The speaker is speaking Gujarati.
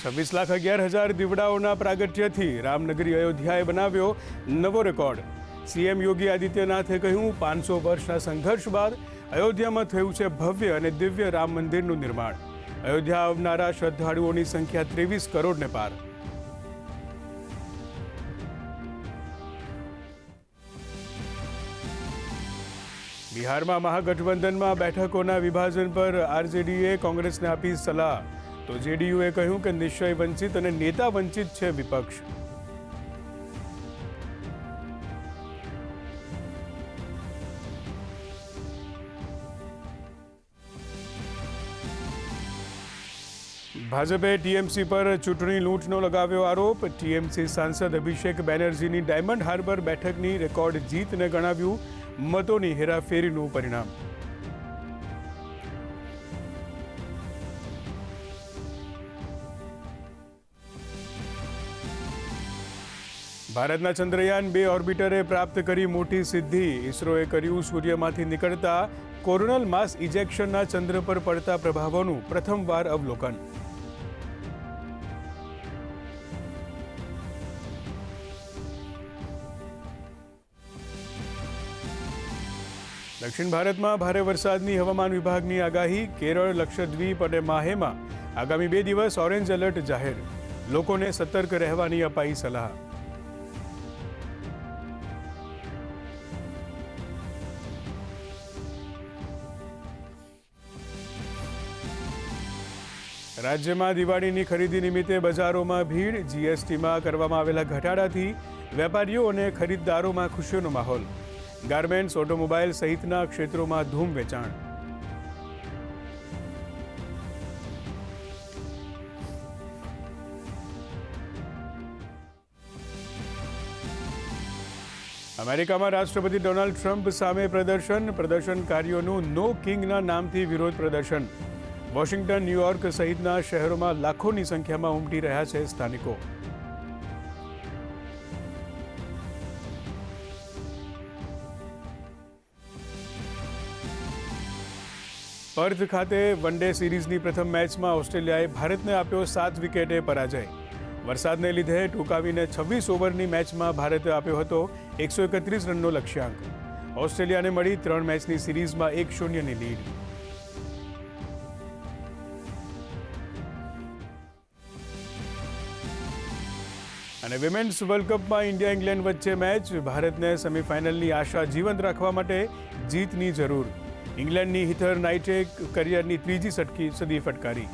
છવ્વીસ લાખ અગિયાર હજાર દીવડાઓના પ્રાગટ્યથી રામનગરી અયોધ્યાએ બનાવ્યો નવો રેકોર્ડ. સીએમ યોગી આદિત્યનાથે કહ્યું, પાંચસો વર્ષના સંઘર્ષ બાદ અયોધ્યામાં થયું છે ભવ્ય અને દિવ્ય રામ મંદિરનું નિર્માણ. અયોધ્યા આવનારા શ્રદ્ધાળુઓની સંખ્યા ત્રેવીસ કરોડને પાર. બિહારમાં મહાગઠબંધનમાં બેઠકોના વિભાજન પર આરજેડીએ કોંગ્રેસને આપી સલાહ. તો જેડીયુએ કહ્યું કે નિશ્ચય વંચિત અને નેતા વંચિત છે વિપક્ષ. ભાજપે ટીએમસી પર ચૂંટણી લૂંટનો લગાવ્યો આરોપ. ટીએમસી સાંસદ અભિષેક બેનર્જીની ડાયમંડ હાર્બર બેઠકની રેકોર્ડ જીતને ગણાવ્યું મતોની હેરાફેરીનું પરિણામ. ભારતના ચંદ્રયાન બે ઓર્બિટરે પ્રાપ્ત કરી મોટી સિદ્ધિ. ઇસરોએ કર્યું સૂર્યમાંથી નીકળતા કોરોનલ માસ ઇજેક્શનના ચંદ્ર પર પડતા પ્રભાવોનું પ્રથમવાર અવલોકન. દક્ષિણ ભારતમાં ભારે વરસાદની હવામાન વિભાગની આગાહી. કેરળ, લક્ષદ્વીપ અને માહેમાં આગામી બે દિવસ ઓરેન્જ એલર્ટ જાહેર. લોકોને સતર્ક રહેવાની અપાઈ સલાહ. રાજ્યમાં દિવાળીની ખરીદી નિમિત્તે બજારોમાં ભીડ જીએસટીમાં કરવામાં આવેલા ઘટાડાથી વેપારીઓ અને ખરીદદારોમાં ખુશીનો માહોલ. ગાર્મેન્ટ્સ ઓટોમોબાઈલ સહિતના ક્ષેત્રોમાં ધૂમ વેચાણ. અમેરિકામાં રાષ્ટ્રપતિ ડોનાલ્ડ ટ્રમ્પ સામે પ્રદર્શન. પ્રદર્શનકારીઓનું નો કિંગના નામથી વિરોધ પ્રદર્શન. વોશિંગ્ટન ન્યૂયોર્ક સહિતના શહેરોમાં લાખોની સંખ્યામાં ઉમટી રહ્યા છે સ્થાનિકો. પર્થ ખાતે વન ડે સિરીઝની પ્રથમ મેચમાં ઓસ્ટ્રેલિયાએ ભારતને આપ્યો સાત વિકેટે પરાજય. વરસાદને લીધે ટૂંકાવીને છવ્વીસ ઓવરની મેચમાં ભારતે આપ્યો હતો એકસો એકત્રીસ રનનો લક્ષ્યાંક. ઓસ્ટ્રેલિયાને મળી ત્રણ મેચની સિરીઝમાં એક શૂન્યની લીડ. અને વિમેન્સ વર્લ્ડ કપમાં ઇન્ડિયા ઇંગ્લેન્ડ વચ્ચે મેચ ભારતને સેમિફાઇનલની આશા જીવંત રાખવા માટે જીતની જરૂર. ઇંગ્લેન્ડની હિથર નાઇટે કરિયરની ત્રીજી સટકી સદી ફટકારી.